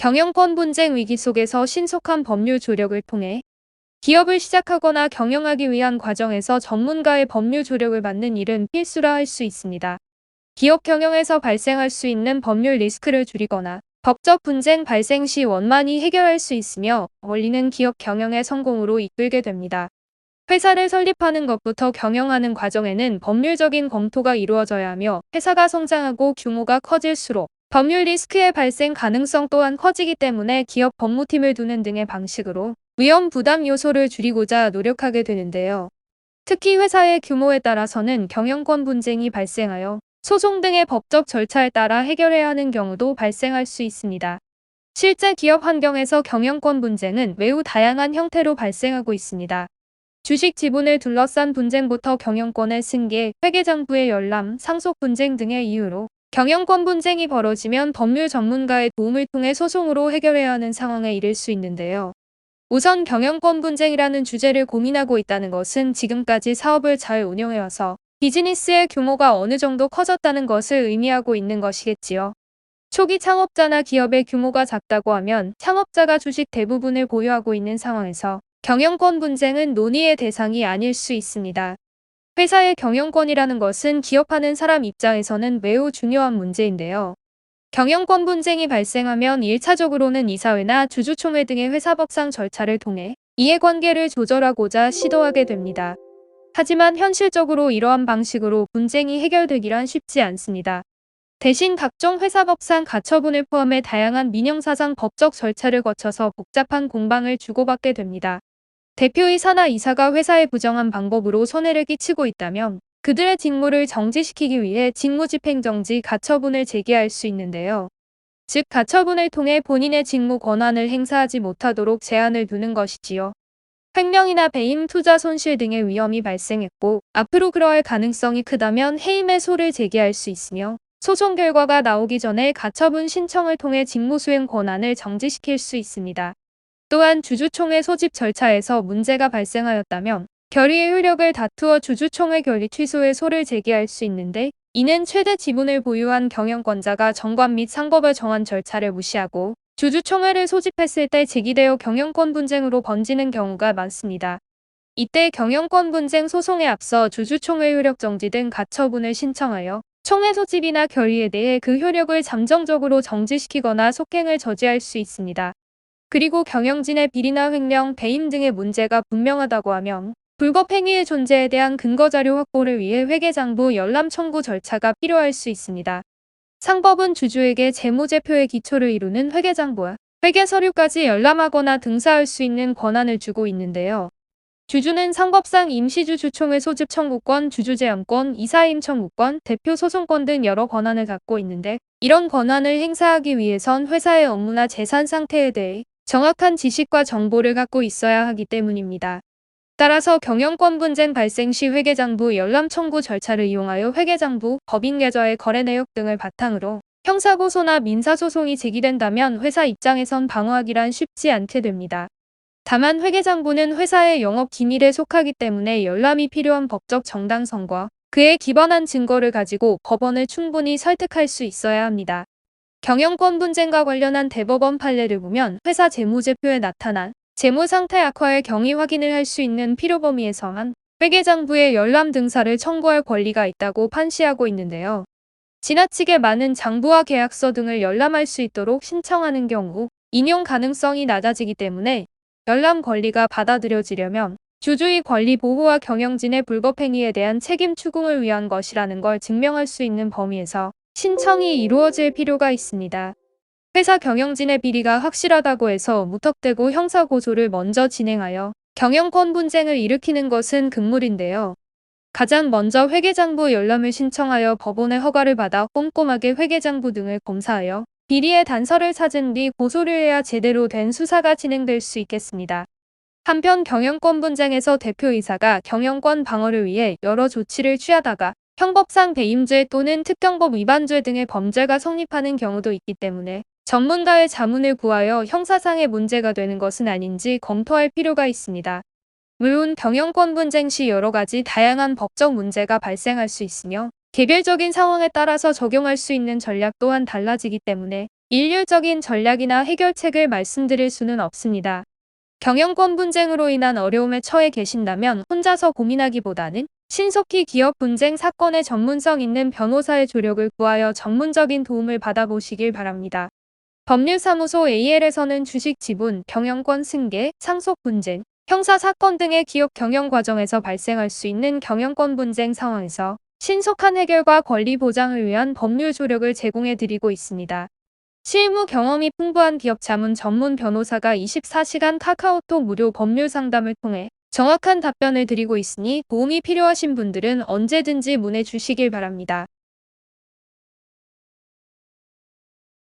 경영권 분쟁 위기 속에서 신속한 법률 조력을 통해 기업을 시작하거나 경영하기 위한 과정에서 전문가의 법률 조력을 받는 일은 필수라 할 수 있습니다. 기업 경영에서 발생할 수 있는 법률 리스크를 줄이거나 법적 분쟁 발생 시 원만히 해결할 수 있으며 원리는 기업 경영의 성공으로 이끌게 됩니다. 회사를 설립하는 것부터 경영하는 과정에는 법률적인 검토가 이루어져야 하며 회사가 성장하고 규모가 커질수록 법률 리스크의 발생 가능성 또한 커지기 때문에 기업 법무팀을 두는 등의 방식으로 위험 부담 요소를 줄이고자 노력하게 되는데요. 특히 회사의 규모에 따라서는 경영권 분쟁이 발생하여 소송 등의 법적 절차에 따라 해결해야 하는 경우도 발생할 수 있습니다. 실제 기업 환경에서 경영권 분쟁은 매우 다양한 형태로 발생하고 있습니다. 주식 지분을 둘러싼 분쟁부터 경영권의 승계, 회계장부의 열람, 상속 분쟁 등의 이유로 경영권 분쟁이 벌어지면 법률 전문가의 도움을 통해 소송으로 해결해야 하는 상황에 이를 수 있는데요. 우선 경영권 분쟁이라는 주제를 고민하고 있다는 것은 지금까지 사업을 잘 운영해와서 비즈니스의 규모가 어느 정도 커졌다는 것을 의미하고 있는 것이겠지요. 초기 창업자나 기업의 규모가 작다고 하면 창업자가 주식 대부분을 보유하고 있는 상황에서 경영권 분쟁은 논의의 대상이 아닐 수 있습니다. 회사의 경영권이라는 것은 기업하는 사람 입장에서는 매우 중요한 문제인데요. 경영권 분쟁이 발생하면 1차적으로는 이사회나 주주총회 등의 회사법상 절차를 통해 이해관계를 조절하고자 시도하게 됩니다. 하지만 현실적으로 이러한 방식으로 분쟁이 해결되기란 쉽지 않습니다. 대신 각종 회사법상 가처분을 포함해 다양한 민영사상 법적 절차를 거쳐서 복잡한 공방을 주고받게 됩니다. 대표이사나 이사가 회사에 부정한 방법으로 손해를 끼치고 있다면 그들의 직무를 정지시키기 위해 직무집행정지 가처분을 제기할 수 있는데요. 즉 가처분을 통해 본인의 직무 권한을 행사하지 못하도록 제한을 두는 것이지요. 횡령이나 배임, 투자 손실 등의 위험이 발생했고 앞으로 그러할 가능성이 크다면 해임의 소를 제기할 수 있으며 소송 결과가 나오기 전에 가처분 신청을 통해 직무수행 권한을 정지시킬 수 있습니다. 또한 주주총회 소집 절차에서 문제가 발생하였다면 결의의 효력을 다투어 주주총회 결의 취소의 소를 제기할 수 있는데 이는 최대 지분을 보유한 경영권자가 정관 및 상법을 정한 절차를 무시하고 주주총회를 소집했을 때 제기되어 경영권 분쟁으로 번지는 경우가 많습니다. 이때 경영권 분쟁 소송에 앞서 주주총회 효력 정지 등 가처분을 신청하여 총회 소집이나 결의에 대해 그 효력을 잠정적으로 정지시키거나 속행을 저지할 수 있습니다. 그리고 경영진의 비리나 횡령, 배임 등의 문제가 분명하다고 하면 불법 행위의 존재에 대한 근거자료 확보를 위해 회계장부 열람 청구 절차가 필요할 수 있습니다. 상법은 주주에게 재무제표의 기초를 이루는 회계장부와 회계서류까지 열람하거나 등사할 수 있는 권한을 주고 있는데요. 주주는 상법상 임시주 주총회 소집 청구권, 주주제한권, 이사임 청구권, 대표 소송권 등 여러 권한을 갖고 있는데 이런 권한을 행사하기 위해선 회사의 업무나 재산 상태에 대해 정확한 지식과 정보를 갖고 있어야 하기 때문입니다. 따라서 경영권 분쟁 발생 시 회계장부 열람 청구 절차를 이용하여 회계장부, 법인계좌의 거래 내역 등을 바탕으로 형사고소나 민사소송이 제기된다면 회사 입장에선 방어하기란 쉽지 않게 됩니다. 다만 회계장부는 회사의 영업 기밀에 속하기 때문에 열람이 필요한 법적 정당성과 그에 기반한 증거를 가지고 법원을 충분히 설득할 수 있어야 합니다. 경영권 분쟁과 관련한 대법원 판례를 보면 회사 재무제표에 나타난 재무 상태 악화의 경위 확인을 할 수 있는 필요 범위에서만 회계장부의 열람 등사를 청구할 권리가 있다고 판시하고 있는데요. 지나치게 많은 장부와 계약서 등을 열람할 수 있도록 신청하는 경우 인용 가능성이 낮아지기 때문에 열람 권리가 받아들여지려면 주주의 권리 보호와 경영진의 불법 행위에 대한 책임 추궁을 위한 것이라는 걸 증명할 수 있는 범위에서 신청이 이루어질 필요가 있습니다. 회사 경영진의 비리가 확실하다고 해서 무턱대고 형사고소를 먼저 진행하여 경영권 분쟁을 일으키는 것은 금물인데요. 가장 먼저 회계장부 열람을 신청하여 법원의 허가를 받아 꼼꼼하게 회계장부 등을 검사하여 비리의 단서를 찾은 뒤 고소를 해야 제대로 된 수사가 진행될 수 있겠습니다. 한편 경영권 분쟁에서 대표이사가 경영권 방어를 위해 여러 조치를 취하다가 형법상 배임죄 또는 특경법 위반죄 등의 범죄가 성립하는 경우도 있기 때문에 전문가의 자문을 구하여 형사상의 문제가 되는 것은 아닌지 검토할 필요가 있습니다. 물론 경영권 분쟁 시 여러 가지 다양한 법적 문제가 발생할 수 있으며 개별적인 상황에 따라서 적용할 수 있는 전략 또한 달라지기 때문에 일률적인 전략이나 해결책을 말씀드릴 수는 없습니다. 경영권 분쟁으로 인한 어려움에 처해 계신다면 혼자서 고민하기보다는 신속히 기업 분쟁 사건의 전문성 있는 변호사의 조력을 구하여 전문적인 도움을 받아보시길 바랍니다. 법률사무소 AL에서는 주식 지분, 경영권 승계, 상속 분쟁, 형사 사건 등의 기업 경영 과정에서 발생할 수 있는 경영권 분쟁 상황에서 신속한 해결과 권리 보장을 위한 법률 조력을 제공해 드리고 있습니다. 실무 경험이 풍부한 기업 자문 전문 변호사가 24시간 카카오톡 무료 법률 상담을 통해 정확한 답변을 드리고 있으니 도움이 필요하신 분들은 언제든지 문의 주시길 바랍니다.